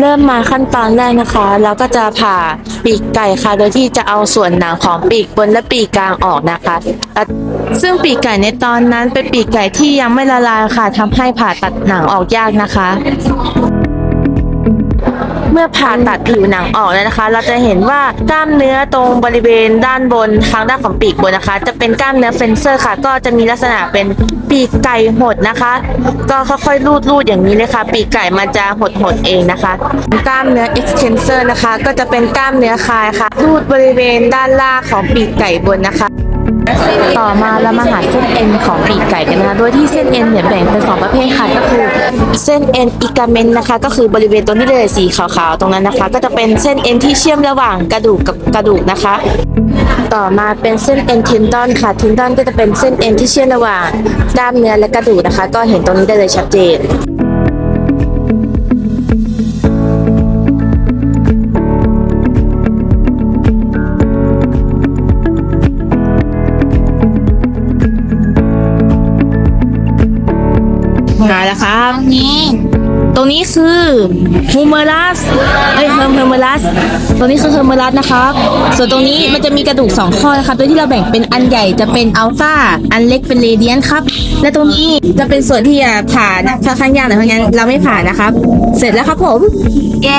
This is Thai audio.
เริ่มมาขั้นตอนแรกนะคะ เราก็จะผ่าปีกไก่ค่ะ โดยที่จะเอาส่วนหนังของปีกบนและปีกกลางออกนะคะซึ่งปีกไก่ในตอนนั้นเป็นปีกไก่ที่ยังไม่ละลายค่ะทำให้ผ่าตัดหนังออกยากนะคะ เมื่อผ่าตัดผิวหนังออกแล้วนะคะ เราจะเห็นว่ากล้ามเนื้อตรงบริเวณด้านบนทางด้านของปีกบนนะคะ จะเป็นกล้ามเนื้อเฟนเซอร์ค่ะ ก็จะมีลักษณะเป็น ปีกไก่หดนะคะ ก็ค่อยๆรูดๆอย่างนี้เลยค่ะ ปีกไก่มันจะหดหดเองนะคะ กล้ามเนื้อ extensor นะคะ ก็จะเป็นกล้ามเนื้อคายค่ะ รูดบริเวณด้านล่างของปีกไก่บนนะคะต่อมาเรามาหาเส้นเอ็นของปีกไก่กันนะคะ โดยที่เส้นเอ็นเนี่ยแบ่งเป็นสองประเภทค่ะก็คือ เส้นเอ็นอิกาเมนนะคะ ก็คือบริเวณตรงนี้เลยสีขาวๆตรงนั้นนะคะ ก็จะเป็นเส้นเอ็นที่เชื่อมระหว่างกระดูกกับกระดูกนะคะ ต่อมาเป็นเส้นเอ็นเทนดอนค่ะเทนดอนก็จะเป็นเส้นเอ็นที่เชื่อมระหว่างกล้ามเนื้อและกระดูกนะคะ ก็เห็นตรงนี้ได้เลยชัดเจน มาแล้วครับ นี้ตรงนี้คือฮูเมอรัสเอ้ยเฮอร์เมอรัสตรงนี้คือเฮอร์เมอรัสนะครับ ส่วนตรงนี้มันจะมีกระดูกสองข้อนะครับ โดยที่เราแบ่งเป็นอันใหญ่จะเป็นอัลฟาอันเล็กเป็นเรเดียนครับ และตรงนี้จะเป็นส่วนที่จะผ่านะค่อนข้างยากหน่อยเพราะงั้นเราไม่ผ่านนะครับ เสร็จแล้วครับผมแก้